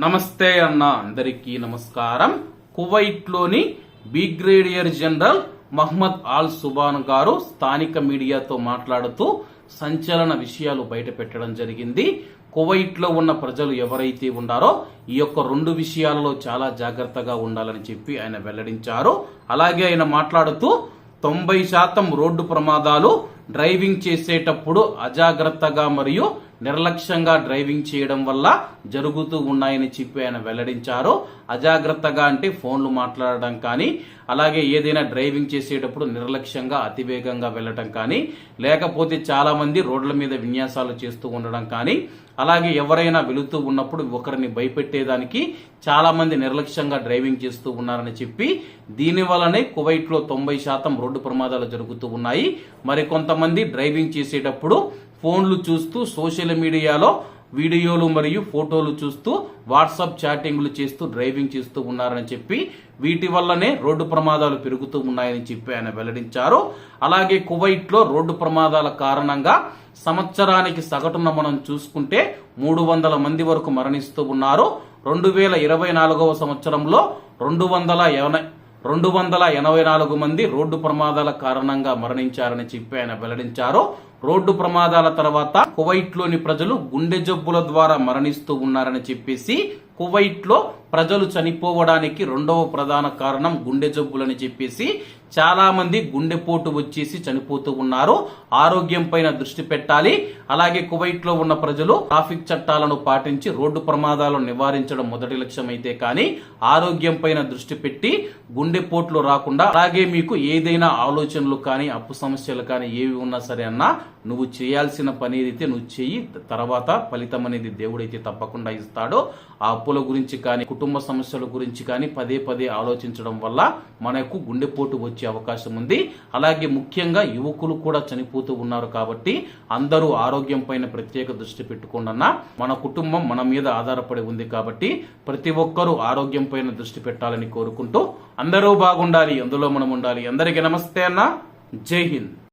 నమస్తే అన్న అందరికీ నమస్కారం. కువైట్లోని brigadier general Mohammed Al Subhan గారు స్థానిక మీడియాతో మాట్లాడుతూ సంచలన విషయాలు బయట పెట్టడం జరిగింది. కువైట్లో ఉన్న ప్రజలు ఎవరైతే ఉన్నారో ఈ యొక్క రెండు విషయాలలో చాలా జాగ్రత్తగా ఉండాలని చెప్పి ఆయన వెల్లడించారు. అలాగే ఆయన మాట్లాడుతూ తొంభై శాతం రోడ్డు ప్రమాదాలు డ్రైవింగ్ చేసేటప్పుడు అజాగ్రత్తగా మరియు నిర్లక్ష్యంగా డ్రైవింగ్ చేయడం వల్ల జరుగుతూ ఉన్నాయని చెప్పి ఆయన వెల్లడించారు. అజాగ్రత్తగా అంటే ఫోన్లు మాట్లాడడం కానీ అలాగే ఏదైనా డ్రైవింగ్ చేసేటప్పుడు నిర్లక్ష్యంగా అతివేగంగా వెళ్ళటం కానీ లేకపోతే చాలామంది రోడ్ల మీద విన్యాసాలు చేస్తూ ఉండడం కానీ అలాగే ఎవరైనా వెళుతూ ఉన్నప్పుడు ఒకరిని భయపెట్టేదానికి చాలామంది నిర్లక్ష్యంగా డ్రైవింగ్ చేస్తూ ఉన్నారని చెప్పి దీని వలనే తొంభై శాతం రోడ్డు ప్రమాదాలు జరుగుతూ ఉన్నాయి. మరి కొంతమంది డ్రైవింగ్ చేసేటప్పుడు ఫోన్లు చూస్తూ సోషల్ మీడియాలో వీడియోలు మరియు ఫోటోలు చూస్తూ వాట్సాప్ చాటింగ్లు చేస్తూ డ్రైవింగ్ చేస్తూ ఉన్నారని చెప్పి వీటి వల్లనే రోడ్డు ప్రమాదాలు పెరుగుతూ ఉన్నాయని చెప్పి ఆయన వెల్లడించారు. అలాగే కువైట్లో రోడ్డు ప్రమాదాల కారణంగా సంవత్సరానికి సగటున మనం చూసుకుంటే మూడు వందల మంది వరకు మరణిస్తూ ఉన్నారు. రెండు వేల ఇరవై నాలుగవ సంవత్సరంలో రెండు వందల రెండు వందల ఎనభై నాలుగు మంది రోడ్డు ప్రమాదాల కారణంగా మరణించారని చెప్పి ఆయన వెల్లడించారు. రోడ్డు ప్రమాదాల తర్వాత కువైట్లోని ప్రజలు గుండె జబ్బుల ద్వారా మరణిస్తూ ఉన్నారని చెప్పేసి కువైట్లో ప్రజలు చనిపోవడానికి రెండవ ప్రధాన కారణం గుండె జబ్బులని చెప్పేసి చాలా మంది గుండెపోటు వచ్చేసి చనిపోతూ ఉన్నారు. ఆరోగ్యం పైన దృష్టి పెట్టాలి. అలాగే కువైట్లో ఉన్న ప్రజలు ట్రాఫిక్ చట్టాలను పాటించి రోడ్డు ప్రమాదాలను నివారించడం మొదటి లక్ష్యం అయితే కానీ ఆరోగ్యం పైన దృష్టి పెట్టి గుండెపోట్లు రాకుండా అలాగే మీకు ఏదైనా ఆలోచనలు కానీ అప్పు సమస్యలు కానీ ఏవి ఉన్నా సరే అన్నా నువ్వు చేయాల్సిన పని అయితే నువ్వు చెయ్యి తర్వాత ఫలితం అనేది దేవుడైతే తప్పకుండా ఇస్తాడో. ఆ అప్పుల గురించి కానీ కుటుంబ సమస్యల గురించి కానీ పదే పదే ఆలోచించడం వల్ల మనకు గుండెపోటు వచ్చే అవకాశం ఉంది. అలాగే ముఖ్యంగా యువకులు కూడా చనిపోతూ ఉన్నారు కాబట్టి అందరూ ఆరోగ్యం పైన ప్రత్యేక దృష్టి పెట్టుకోండన్నా మన కుటుంబం మన మీద ఆధారపడి ఉంది కాబట్టి ప్రతి ఒక్కరూ ఆరోగ్యం పైన దృష్టి పెట్టాలని కోరుకుంటూ అందరూ బాగుండాలి అందులో మనం ఉండాలి. అందరికీ నమస్తే అన్న. జై హింద్.